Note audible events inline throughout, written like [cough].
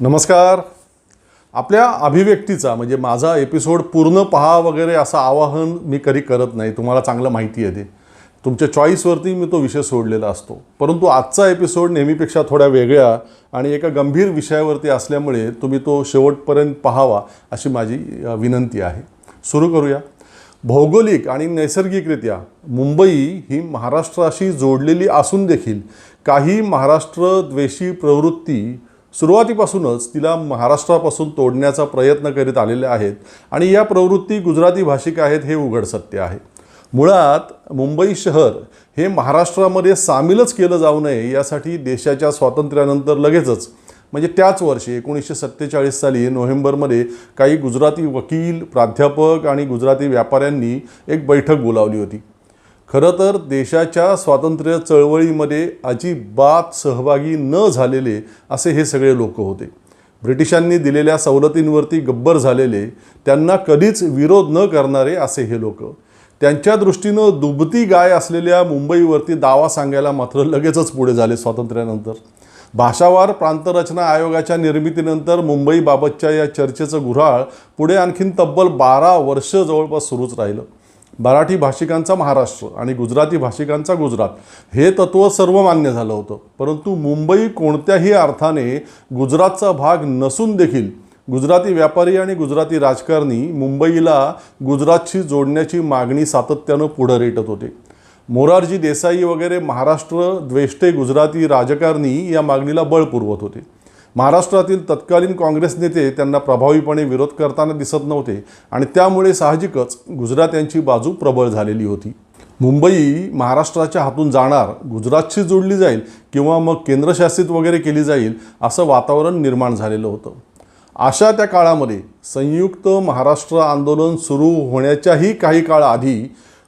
नमस्कार. आपल्या अभिव्यक्तीचा म्हणजे माझा एपिसोड पूर्ण पहा वगैरे असं आवाहन मी कधी करत नाही. तुम्हाला चांगलं माहिती आहे ते. तुमच्या चॉईसवरती मी तो विषय सोडलेला असतो. परंतु आजचा एपिसोड नेहमीपेक्षा थोड्या वेगळ्या आणि एका गंभीर विषयावरती असल्यामुळे तुम्ही तो शेवटपर्यंत पाहावा अशी माझी विनंती आहे. सुरू करूया. भौगोलिक आणि नैसर्गिकरित्या मुंबई ही महाराष्ट्राशी जोडलेली असून देखील काही महाराष्ट्रद्वेषी प्रवृत्ती सुरुवातीपासूनच तिला महाराष्ट्रापासून तोडण्याचा प्रयत्न करीत आलेले आहेत आणि या प्रवृत्ती गुजराती भाषिक आहेत हे उघड सत्य आहे. मुळात मुंबई शहर हे महाराष्ट्रामध्ये सामीलच केलं जाऊ नये यासाठी देशाच्या स्वातंत्र्यानंतर लगेचच म्हणजे त्याच वर्षी एकोणीसशे सत्तेचाळीस साली नोव्हेंबरमध्ये काही गुजराती वकील प्राध्यापक आणि गुजराती व्यापाऱ्यांनी एक बैठक बोलावली होती. खरं तर देशाच्या स्वातंत्र्य चळवळीमध्ये अजिबात सहभागी न झालेले असे हे सगळे लोक होते. ब्रिटिशांनी दिलेल्या सवलतींवरती गब्बर झालेले त्यांना कधीच विरोध न करणारे असे हे लोक. त्यांच्या दृष्टीनं दुबती गाय असलेल्या मुंबईवरती दावा सांगायला मात्र लगेचच पुढे झाले स्वातंत्र्यानंतर. भाषावार प्रांतरचना आयोगाच्या निर्मितीनंतर मुंबईबाबतच्या या चर्चेचं गुऱ्हाळ पुढे आणखीन तब्बल बारा वर्ष जवळपास सुरूच राहिलं. मराठी भाषिकांचा महाराष्ट्र आणि गुजराती भाषिकांचा गुजरात हे तत्त्व सर्व मान्य झालं होतं. परंतु मुंबई कोणत्याही अर्थाने गुजरातचा भाग नसून देखील गुजराती व्यापारी आणि गुजराती राजकारणी मुंबईला गुजरातशी जोडण्याची मागणी सातत्यानं पुढं रेटत होते. मोरारजी देसाई वगैरे महाराष्ट्र द्वेष्टे गुजराती राजकारणी या मागणीला बळ पुरवत होते. महाराष्ट्रातील तत्कालीन काँग्रेस नेते त्यांना प्रभावीपणे विरोध करताना दिसत नव्हते आणि त्यामुळे साहजिकच गुजरात्यांची बाजू प्रबळ झालेली होती. मुंबई महाराष्ट्राच्या हातून जाणार गुजरातशी जोडली जाईल किंवा मग केंद्रशासित वगैरे केली जाईल असं वातावरण निर्माण झालेलं होतं. अशा त्या काळामध्ये संयुक्त महाराष्ट्र आंदोलन सुरू होण्याच्याही काही काळ आधी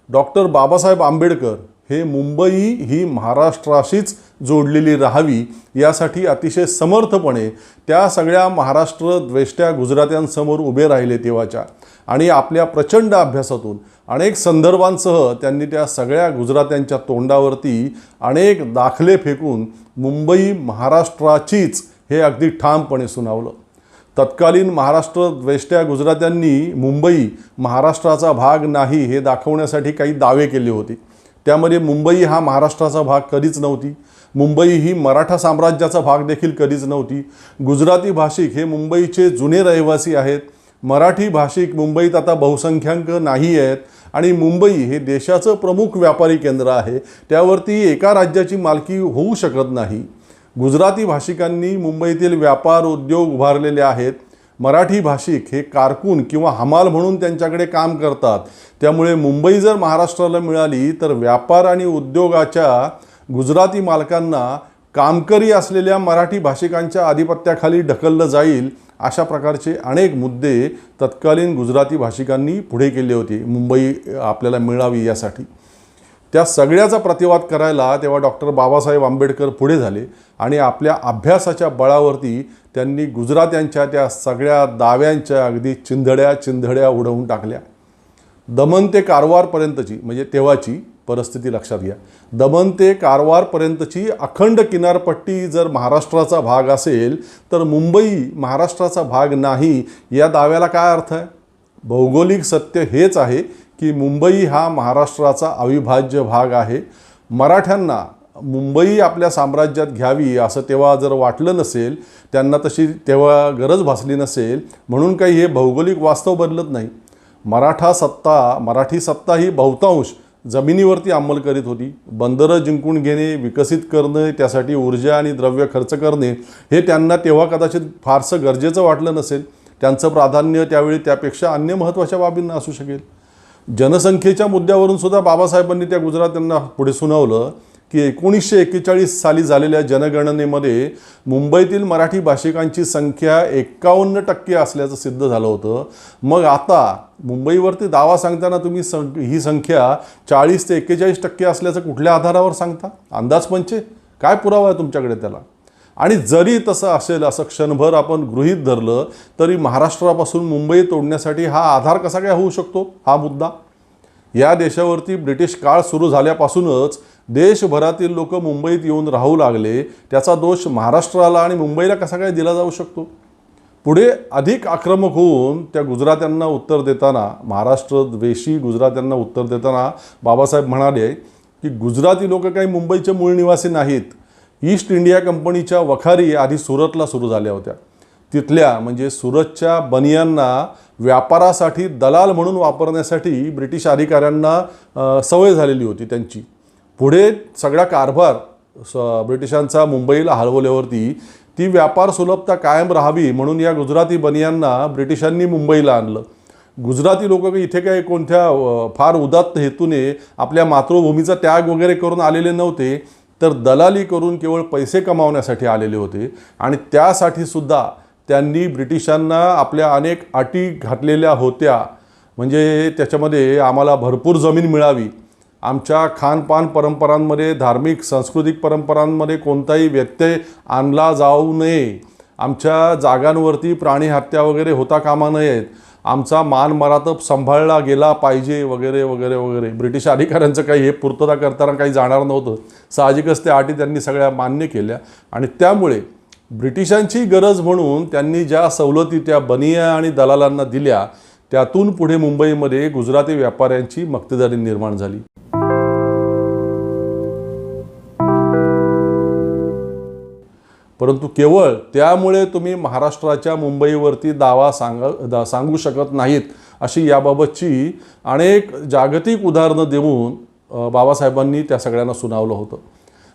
डॉक्टर बाबासाहेब आंबेडकर हे मुंबई ही महाराष्ट्राशीच जोडलेली राहावी यासाठी अतिशय समर्थपणे त्या सगळ्या महाराष्ट्र द्वेष्ट्या गुजरात्यांसमोर उभे राहिले तेव्हाच्या. आणि आपल्या प्रचंड अभ्यासातून अनेक संदर्भांसह त्यांनी त्या सगळ्या गुजरात्यांच्या तोंडावरती अनेक दाखले फेकून मुंबई महाराष्ट्राचीच हे अगदी ठामपणे सुनावलं. तत्कालीन महाराष्ट्र द्वेष्ट्या गुजरात्यांनी मुंबई महाराष्ट्राचा भाग नाही हे दाखवण्यासाठी काही दावे केले होते. त्यामध्ये मुंबई हा महाराष्ट्राचा भाग कधीच नव्हती. मुंबई ही मराठा साम्राज्याचा भाग देखील कधीच नव्हती. गुजराती भाषिक हे मुंबईचे जुने रहिवासी आहेत. मराठी भाषिक मुंबईत आता बहुसंख्याक नाही आहेत आणि मुंबई हे देशाचं प्रमुख व्यापारी केंद्र आहे. त्यावरती एका राज्याची मालकी होऊ शकत नाही. गुजराती भाषिकांनी मुंबईतील व्यापार उद्योग उभारलेले आहेत. मराठी भाषिक हे कारकून किंवा हमाल म्हणून त्यांच्याकडे काम करतात. त्यामुळे मुंबई जर महाराष्ट्राला मिळाली तर व्यापार आणि उद्योगाच्या गुजराती मालकांना कामकरी असलेल्या मराठी भाषिकांच्या आधिपत्याखाली ढकललं जाईल अशा प्रकारचे अनेक मुद्दे तत्कालीन गुजराती भाषिकांनी पुढे केले होते. मुंबई आपल्याला मिळावी यासाठी. त्या सगळ्याचा प्रतिवाद करायला तेव्हा डॉक्टर बाबासाहेब आंबेडकर पुढे झाले आणि आपल्या अभ्यासाच्या बळावरती त्यांनी गुजरात्यांच्या त्या सगळ्या दाव्यांच्या अगदी चिंधड्या चिंधड्या उडवून टाकल्या. दमन ते कारवारपर्यंतची म्हणजे तेव्हाची परिस्थिती लक्षात घ्या. दमन ते कारवारपर्यंतची अखंड किनारपट्टी जर महाराष्ट्राचा भाग असेल तर मुंबई महाराष्ट्राचा भाग नाही. या दाव्याला काय अर्थ आहे? भौगोलिक सत्य हेच आहे की मुंबई हा महाराष्ट्राचा अविभाज्य भाग आहे. मराठ्यांना मुंबई आपल्या साम्राज्यात घ्यावी असं तेव्हा जर वाटलं नसेल त्यांना तशी तेव्हा गरज भासली नसेल म्हणून काही हे भौगोलिक वास्तव बदलत नाही. मराठा सत्ता मराठी सत्ता ही बहुतांश जमिनीवरती अंमल करीत होती. बंदरं जिंकून घेणे विकसित करणे त्यासाठी ऊर्जा आणि द्रव्य खर्च करणे हे त्यांना तेव्हा कदाचित फारसं गरजेचं वाटलं नसेल. त्यांचं प्राधान्य त्यावेळी त्यापेक्षा अन्य महत्त्वाच्या बाबींना असू शकेल. जनसंख्येच्या मुद्द्यावरून सुद्धा बाबासाहेबांनी त्या गुजरात्यांना पुढे सुनावलं की एकोणीसशे एक्केचाळीस साली झालेल्या जनगणनेमध्ये मुंबईतील मराठी भाषिकांची संख्या एकावन्न टक्के असल्याचं सिद्ध झालं होतं. मग आता मुंबईवरती दावा सांगताना तुम्ही सं ही संख्या चाळीस ते एक्केचाळीस टक्के असल्याचं कुठल्या आधारावर सांगता? अंदाज पंचे काय पुरावा आहे तुमच्याकडे त्याला? आणि जरी तसं असेल असं क्षणभर आपण गृहीत धरलं तरी महाराष्ट्रापासून मुंबई तोडण्यासाठी हा आधार कसा काय होऊ शकतो? हा मुद्दा. या देशावरती ब्रिटिश काळ सुरू झाल्यापासूनच देशभरातील लोक मुंबईत येऊन राहू लागले. त्याचा दोष महाराष्ट्राला आणि मुंबईला कसा काय दिला जाऊ शकतो? पुढे अधिक आक्रमक होऊन त्या गुजरात्यांना उत्तर देताना महाराष्ट्र द्वेषी गुजरात्यांना उत्तर देताना बाबासाहेब म्हणाले की गुजराती लोक काही मुंबईचे मूळ निवासी नाहीत. ईस्ट इंडिया कंपनीच्या वखारी आधी सुरतला सुरू झाल्या होत्या. तिथल्या म्हणजे सुरतच्या बनियांना व्यापारासाठी दलाल म्हणून वापरण्यासाठी ब्रिटिश अधिकाऱ्यांना सवय झालेली होती त्यांची. पुढे सगळा कारभार स ब्रिटिशांचा मुंबईला हलवल्यावरती ती व्यापार सुलभता कायम राहावी म्हणून या गुजराती बनियांना ब्रिटिशांनी मुंबईला आणलं. गुजराती लोक इथे काही कोणत्या फार उदात्त हेतूने आपल्या मातृभूमीचा त्याग वगैरे करून आलेले नव्हते. तर दलाली करून केवळ पैसे कमावण्यासाठी आलेले होते. आणि त्यासाठी सुद्धा त्यांनी ब्रिटिशांना आपल्या अनेक अटी घातलेल्या होत्या. म्हणजे त्याच्यामध्ये आम्हाला भरपूर जमीन मिळावी. आमच्या खानपान परंपरांमध्ये धार्मिक सांस्कृतिक परंपरांमध्ये कोणताही व्यत्यय आणला जाऊ नये. आमच्या जागांवरती प्राणी हत्या वगैरे होता कामा नयेत. आमचा मान मरात सांभाळला गेला पाहिजे वगैरे वगैरे वगैरे. ब्रिटिश अधिकाऱ्यांचं काही हे पूर्तता करताना काही जाणार नव्हतं. साहजिकच त्या अटी त्यांनी सगळ्या मान्य केल्या. आणि त्यामुळे ब्रिटिशांची गरज म्हणून त्यांनी ज्या सवलती त्या बनिया आणि दलालांना दिल्या त्यातून पुढे मुंबईमध्ये गुजराती व्यापाऱ्यांची मक्तेदारी निर्माण झाली. परंतु केवळ त्यामुळे तुम्ही महाराष्ट्राच्या मुंबईवरती दावा सांग दा सांगू शकत नाहीत अशी याबाबतची अनेक जागतिक उदाहरणं देऊन बाबासाहेबांनी त्या सगळ्यांना सुनावलं होतं.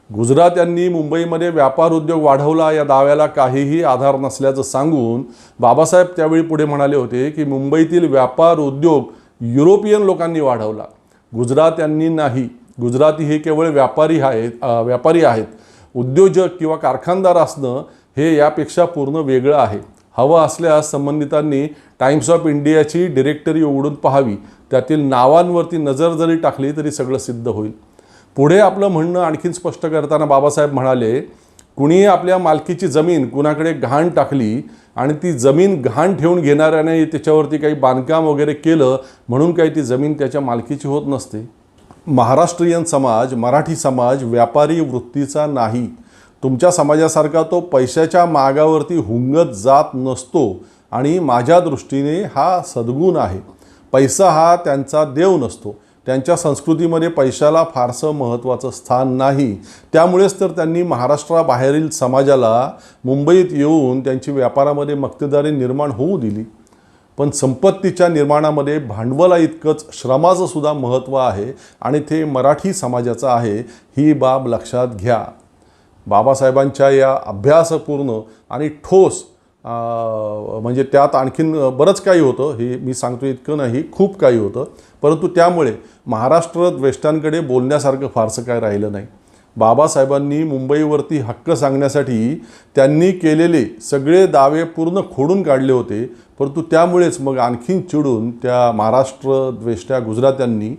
गुजरात यांनी मुंबईमध्ये व्यापार उद्योग वाढवला या दाव्याला काहीही आधार नसल्याचं सांगून बाबासाहेब त्यावेळी पुढे म्हणाले होते की मुंबईतील व्यापार उद्योग युरोपियन लोकांनी वाढवला. गुजरात यांनी नाही. गुजराती हे केवळ व्यापारी आहेत व्यापारी आहेत. उद्योजक किंवा कारखानदार असणं हे यापेक्षा पूर्ण वेगळं आहे. हवं असल्यास संबंधितांनी टाइम्स ऑफ इंडियाची डिरेक्टरी उघडून पाहावी. त्यातील नावांवरती नजर जरी टाकली तरी सगळं सिद्ध होईल. पुढे आपलं म्हणणं आणखीन स्पष्ट करताना बाबासाहेब म्हणाले कुणीही आपल्या मालकीची जमीन कुणाकडे घाण टाकली आणि ती जमीन घाण ठेवून घेणाऱ्याने त्याच्यावरती काही बांधकाम वगैरे केलं म्हणून काही ती जमीन त्याच्या मालकीची होत नसते? महाराष्ट्रीयन समाज मराठी समाज व्यापारी वृत्तीचा नाही. तुमच्या समाजासारखा तो पैशाच्या मागावरती हुंगत जात नसतो आणि माझ्या दृष्टीने हा सद्गुण आहे. पैसा हा त्यांचा देव नसतो. त्यांच्या संस्कृतीमध्ये पैशाला फारसं महत्त्वाचं स्थान नाही. त्यामुळेच तर त्यांनी महाराष्ट्राबाहेरील समाजाला मुंबईत येऊन त्यांची व्यापारामध्ये मक्तेदारी निर्माण होऊ दिली. पण संपत्तीच्या निर्माणामध्ये भांडवला इतकंच श्रमाचं सुद्धा महत्त्व आहे आणि ते मराठी समाजाचं आहे ही बाब लक्षात घ्या. बाबासाहेबांच्या या अभ्यासपूर्ण आणि ठोस म्हणजे त्यात आणखीन बरंच काही होतं हे मी सांगतो इतकं नाही खूप काही होतं. परंतु त्यामुळे महाराष्ट्र वेष्टांकडे बोलण्यासारखं फारसं काय राहिलं नाही. बाबासाहेबांनी मुंबईवरती हक्क सांगण्यासाठी त्यांनी केलेले सगळे दावे पूर्ण खोडून काढले होते. परंतु त्यामुळेच मग आणखीन चिडून त्या महाराष्ट्र द्वेष्ट्या गुजरात्यांनी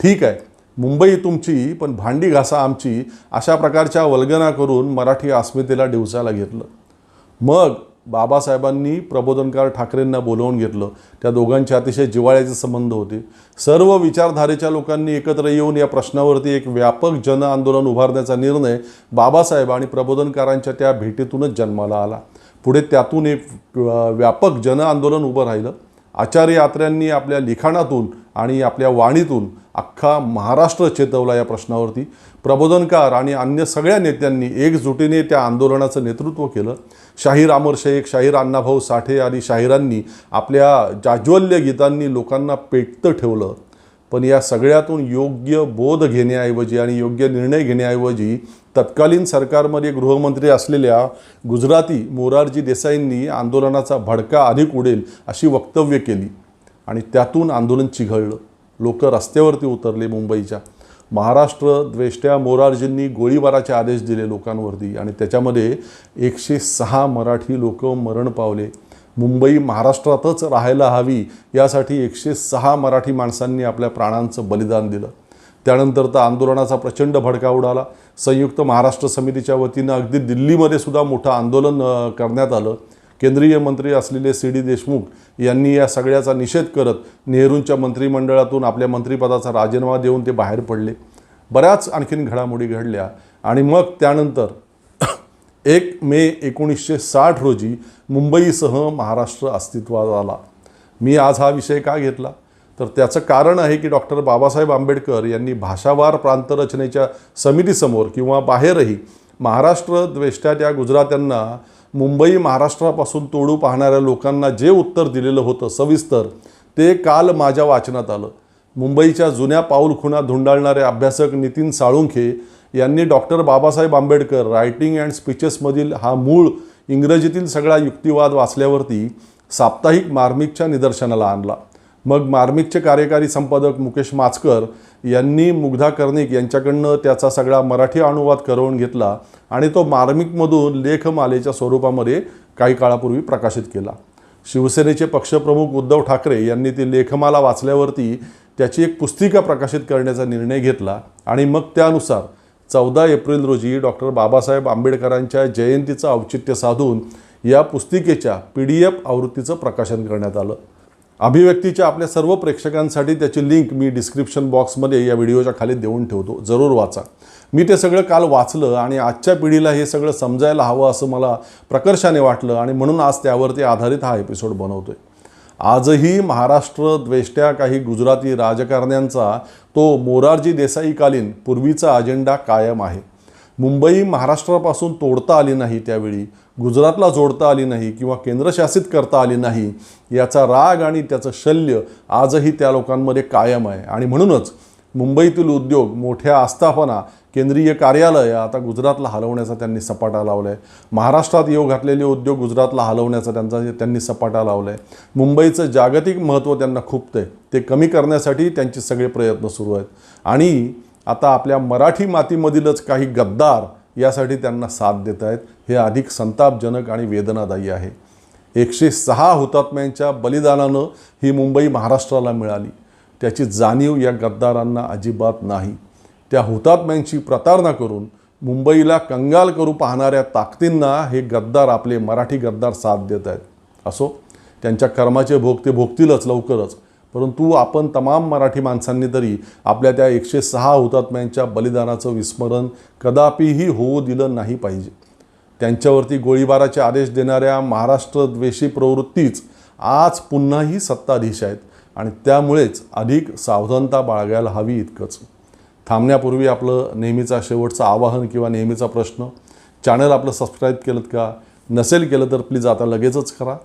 ठीक आहे मुंबई तुमची पण भांडी घासा आमची अशा प्रकारच्या वल्गना करून मराठी अस्मितेला डिवसायला घेतलं. मग बाबासाहेबांनी प्रबोधनकार ठाकरेंना बोलवून घेतलं. त्या दोघांचे अतिशय जिवाळ्याचे संबंध होते. सर्व विचारधारेच्या लोकांनी एकत्र येऊन या प्रश्नावरती एक व्यापक जन आंदोलन उभारण्याचा निर्णय बाबासाहेब आणि प्रबोधनकारांच्या त्या भेटीतूनच जन्माला आला. पुढे त्यातून एक व्यापक जन आंदोलन उभं राहिलं. आचार्य यात्र्यांनी आपल्या लिखाणातून आणि आपल्या वाणीतून अख्खा महाराष्ट्र चेतवला या प्रश्नावरती. प्रबोधनकार आणि अन्य सगळ्या नेत्यांनी एकजुटीने त्या आंदोलनाचं नेतृत्व केलं. शाहीर अमर शेख शाहीर अण्णाभाऊ साठे आणि शाहिरांनी आपल्या जाज्वल्य गीतांनी लोकांना पेटतं ठेवलं. पण या सगळ्यातून योग्य बोध घेण्याऐवजी आणि योग्य निर्णय घेण्याऐवजी तत्कालीन सरकारमध्ये गृहमंत्री असलेल्या गुजराती मोरारजी देसाईंनी आंदोलनाचा भडका अधिक उडेल अशी वक्तव्य केली आणि त्यातून आंदोलन चिघळलं. लोक रस्त्यावरती उतरले मुंबईच्या. महाराष्ट्र द्वेष्ट्या मोरारजींनी गोळीबाराचे आदेश दिले लोकांवरती आणि त्याच्यामध्ये एकशे सहा मराठी लोक मरण पावले. मुंबई महाराष्ट्रातच राहायला हवी यासाठी एकशे सहा मराठी माणसांनी आपल्या प्राणांचं बलिदान दिलं. त्यानंतर तर आंदोलनाचा प्रचंड भडका उडाला. संयुक्त महाराष्ट्र समितीच्या वतीनं अगदी दिल्लीमध्ये सुद्धा मोठं आंदोलन करण्यात आलं. केंद्रीय मंत्री असलेले सी डी देशमुख यांनी या सगळ्याचा निषेध करत नेहरूंच्या मंत्रिमंडळातून आपल्या मंत्रिपदाचा राजीनामा देऊन ते बाहेर पडले. बऱ्याच आणखीन घडामोडी घडल्या आणि मग त्यानंतर [coughs] एक मे एकोणीसशे साठ रोजी मुंबईसह महाराष्ट्र अस्तित्वात आला. मी आज हा विषय का घेतला? तर त्याचं कारण आहे की डॉक्टर बाबासाहेब आंबेडकर यांनी भाषावार प्रांतरचनेच्या समितीसमोर किंवा बाहेरही महाराष्ट्र द्वेष्ट्या त्या गुजरात्यांना मुंबई महाराष्ट्रापासून तोडू पाहणाऱ्या लोकांना जे उत्तर दिलेलं होतं सविस्तर ते काल माझ्या वाचनात आलं. मुंबईच्या जुन्या पाऊलखुणा धुंडाळणारे अभ्यासक नितीन साळुंखे यांनी doctor Babasaheb Ambedkar writing and स्पीचेसमधील हा मूळ इंग्रजीतील सगळा युक्तिवाद वाचल्यावरती साप्ताहिक मार्मिकच्या निदर्शनाला आणला. मग मार्मिकचे कार्यकारी संपादक मुकेश माचकर यांनी मुग्धा कर्णिक यांच्याकडनं त्याचा सगळा मराठी अनुवाद करवून घेतला आणि तो मार्मिकमधून लेखमालेच्या स्वरूपामध्ये काही काळापूर्वी प्रकाशित केला. शिवसेनेचे पक्षप्रमुख उद्धव ठाकरे यांनी ती लेखमाला वाचल्यावरती त्याची एक पुस्तिका प्रकाशित करण्याचा निर्णय घेतला आणि मग त्यानुसार चौदा एप्रिल रोजी डॉक्टर बाबासाहेब आंबेडकरांच्या जयंतीचं औचित्य साधून या पुस्तिकेच्या पी डी एफ आवृत्तीचं प्रकाशन करण्यात आलं. अभिव्यक्तीच्या आपल्या सर्व प्रेक्षकांसाठी त्याची लिंक मी डिस्क्रिप्शन बॉक्समध्ये या व्हिडिओच्या खाली देऊन ठेवतो. जरूर वाचा. मी ते सगळं काल वाचलं आणि आजच्या पिढीला हे सगळं समजायला हवं असं मला प्रकर्षाने वाटलं आणि म्हणून आज त्यावरती आधारित हा एपिसोड बनवतोय. आजही महाराष्ट्र द्वेष्ट्या काही गुजराती राजकारण्यांचा तो मोरारजी देसाईकालीन पूर्वीचा अजेंडा कायम आहे. मुंबई महाराष्ट्रापासून तोडता आली नाही त्यावेळी. गुजरातला जोडता आली नाही किंवा केंद्रशासित करता आली नाही याचा राग आणि त्याचं शल्य आजही त्या लोकांमध्ये कायम आहे. आणि म्हणूनच मुंबईतील उद्योग मोठ्या आस्थापना केंद्रीय कार्यालय आता गुजरातला हलवण्याचा त्यांनी सपाटा लावला आहे महाराष्ट्रात येऊ घातलेले उद्योग गुजरातला हलवण्याचा त्यांचा त्यांनी सपाटा लावला आहे मुंबईचं जागतिक महत्त्व त्यांना खुपतं ते कमी करण्यासाठी त्यांचे सगळे प्रयत्न सुरू आहेत. आणि आता आपल्या मराठी मातीमधीलच काही गद्दार यासाठी त्यांना साथ देत आहेत हे अधिक संतापजनक आणि वेदनादायी आहे. एकशे सहा हुतात्म्यांच्या बलिदानानं ही मुंबई महाराष्ट्राला मिळाली. त्याची जाणीव या गद्दारांना अजिबात नाही. त्या हुतात्म्यांची प्रतारणा करून मुंबईला कंगाल करू पाहणाऱ्या ताकदींना हे गद्दार आपले मराठी गद्दार साथ देत आहेत असो त्यांच्या कर्माचे भोग ते भोगतीलच लवकरच. परंतु आपण तमाम मराठी माणसांनी तरी आपल्या त्या एकशे सहा हुतात्म्यांच्या बलिदानाचं विस्मरण कदापिही होऊ दिलं नाही पाहिजे. त्यांच्यावरती गोळीबाराचे आदेश देणाऱ्या महाराष्ट्रद्वेषी प्रवृत्तीच आज पुन्हाही सत्ताधीश आहेत आणि त्यामुळेच अधिक सावधानता बाळगायला हवी इतकंच. थांबण्यापूर्वी आपलं नेहमीचा शेवटचं आवाहन किंवा नेहमीचा प्रश्न. चॅनल आपलं सबस्क्राईब केलं का? नसेल केलं तर प्लीज आता लगेचच करा.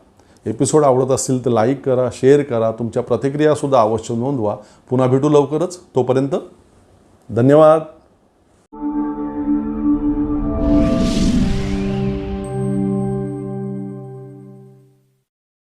एपिसोड आवडत असतील तर लाईक करा शेअर करा. तुमच्या प्रतिक्रियासुद्धा अवश्य नोंदवा. पुन्हा भेटू लवकरच. तोपर्यंत धन्यवाद.